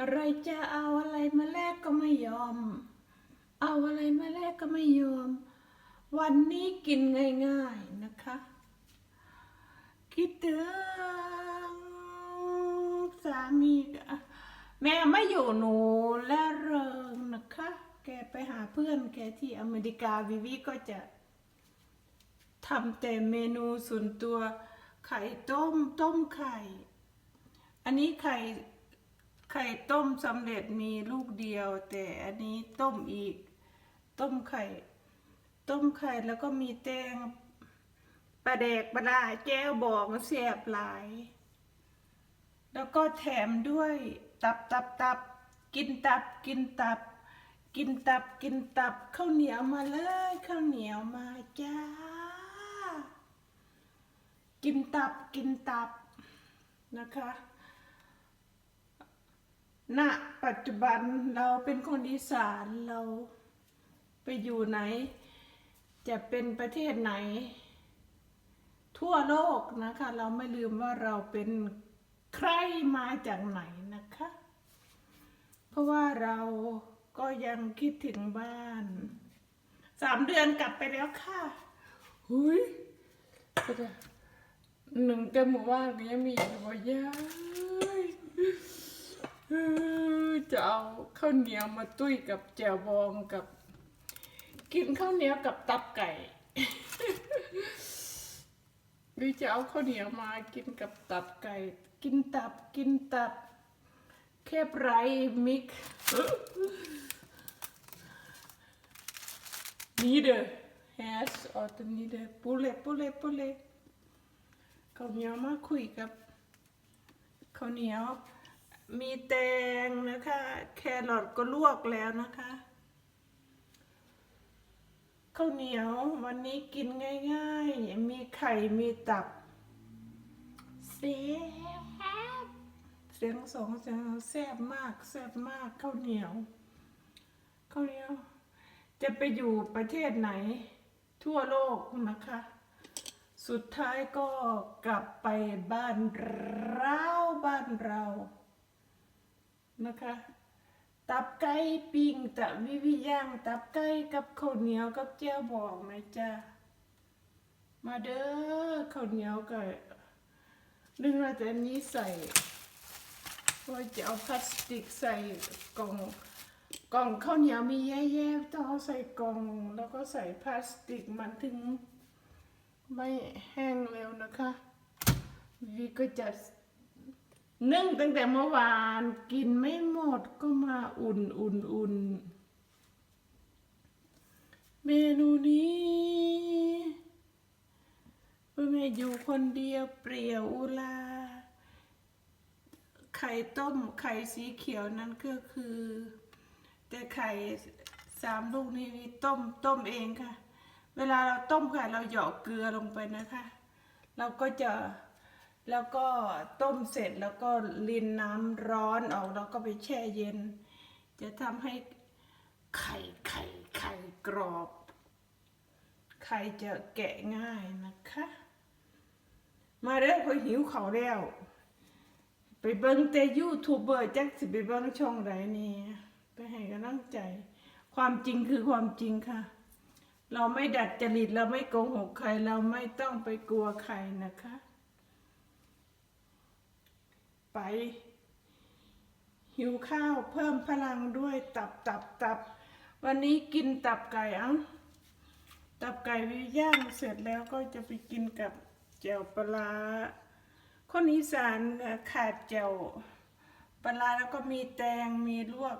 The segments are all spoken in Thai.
อะไรจะเอาอะไรมาแลกก็ไม่ยอม เอาอะไรมาแลกก็ไม่ยอม วันนี้กินง่ายๆนะคะ คิดถึงสามีกะแม่ไม่อยู่หนูและเริงนะคะ แกไปหาเพื่อนแกที่อเมริกาวิวิก็จะทำแต่เมนูส่วนตัวไข่ต้ม ต้มไข่ อันนี้ไข่ ไข่ต้มสำเร็จมีลูกเดียว แต่อันนี้ต้มอีก ต้มไข่ ต้มไข่แล้วก็มีแตงปลาแดกปลาร้าแจ้วบอกเสียบหลาย แล้วก็แถมด้วยตับตับตับกินตับกินตับ กินตับกินตับข้าวเหนียวมาเลยข้าวเหนียวมาจ้า กินตับกินตับนะคะ ณปัจจุบันเราเป็นคนอีสานเราไปอยู่ไหน จะเป็นประเทศไหน ทั่วโลกนะคะ เราไม่ลืมว่าเราเป็นใครมาจากไหนนะคะ เพราะว่าเราก็ยังคิดถึงบ้านสามเดือนกลับไปแล้วค่ะหุยหนึ่งเต็มหมู่บ้านยังมีอยู่บ่ยออ จะเอาข้าวเหนียวมาตุ้ยกับแจ่วบองกับ กินข้าวเหนียวกับตับไก่หรือจะเอาข้าวเหนียวมากินกับตับไก่ กินตับกินตับ แคบไรมิกนี่เด้อแฮสออตนี่เด้อปุเลปุเลปุเลข้าวเหนียวมาคุยกับข้าวเหนียว มีแตงนะคะ แครอทก็ลวกแล้วนะคะข้าวเหนียววันนี้กินง่าย ๆ มีไข่มีตับแซ่บเสียงสองเสียงแซ่บมากแซ่บมากข้าวเหนียวข้าวเหนียว จะไปอยู่ประเทศไหน ทั่วโลกนะคะ สุดท้ายก็กลับไปบ้านเราบ้านเรา นะคะ ตับไก่ปิ้งตะวิวิย่างตับไก่กับข้าวเหนียวกับเจ้าบอกนะจ๊ะมาเด้อข้าวเหนียวกับนึกว่าแต่นี้ใส่ว่าจะเอาพลาสติกใส่กล่องกล่องข้าวเหนียวมีแย่ๆต้องเอาใส่กล่อง แล้วก็ใส่พลาสติกมันถึงไม่แห้งเร็วนะคะวิก็จะ นึ่งตั้งแต่เมื่อวานกินไม่หมดก็มาอุ่นอุ่นอุ่นเมนูนี้พ่อแม่อยู่คนเดียวเปรี่ยวอุลา ไข่ต้มไข่สีเขียวนั้นก็คือ แต่ไข่สามลูกนี้ต้มต้มเองค่ะ เวลาเราต้มไข่เราหยาะเกลือลงไปนะคะ เราก็จะ แล้วก็ต้มเสร็จแล้วก็ลินน้ำร้อนออกแล้วก็ไปแช่เย็น จะทำให้ไข่ไข่ไข่กรอบ ไข่จะแกะง่ายนะคะ มาเด้อพอหิวเขาวแล้ว ไปเบิ้งแต่ยูทูบเบอร์จักสิไปเบิ้งช่องไหนนี่ไปให้กำลังใจ ความจริงคือความจริงค่ะ เราไม่ดัดจริตเราไม่โกหกใครเราไม่ต้องไปกลัวใครนะคะ ไปหิวข้าวเพิ่มพลังด้วยตับตับตับ วันนี้กินตับไก่เอะตับไก่วิย่างเสร็จแล้วก็จะไปกินกับแจ่วปลาร้าคนอีสานขาดแจ่วปลาร้าแล้วก็มีแตงมีลวก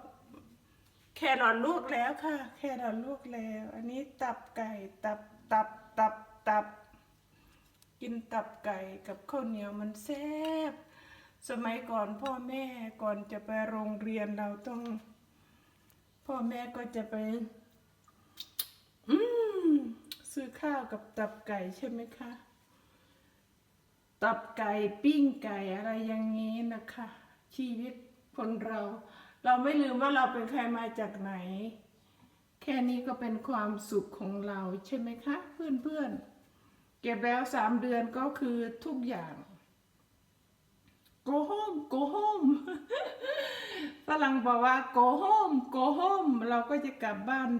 แครอทลวกแล้วค่ะ แครอทลวกแล้ว อันนี้ตับไก่ตับตับตับตับ กินตับไก่กับข้าวเหนียวมันแซ่บ สมัยก่อนพ่อแม่ก่อนจะไปโรงเรียนเราต้อง พ่อแม่ก็จะไป อืมซื้อข้าวกับตับไก่ใช่ไหมคะ ตับไก่ปิ้งไก่อะไรอย่างนี้นะคะ ชีวิตคนเรา เราไม่ลืมว่าเราเป็นใครมาจากไหน แค่นี้ก็เป็นความสุขของเราใช่ไหมคะ เพื่อนๆเก็บแล้วสามเดือนก็คือทุกอย่าง go home go home ฝรั่งบอกว่า go home go home เราก็จะกลับบ้าน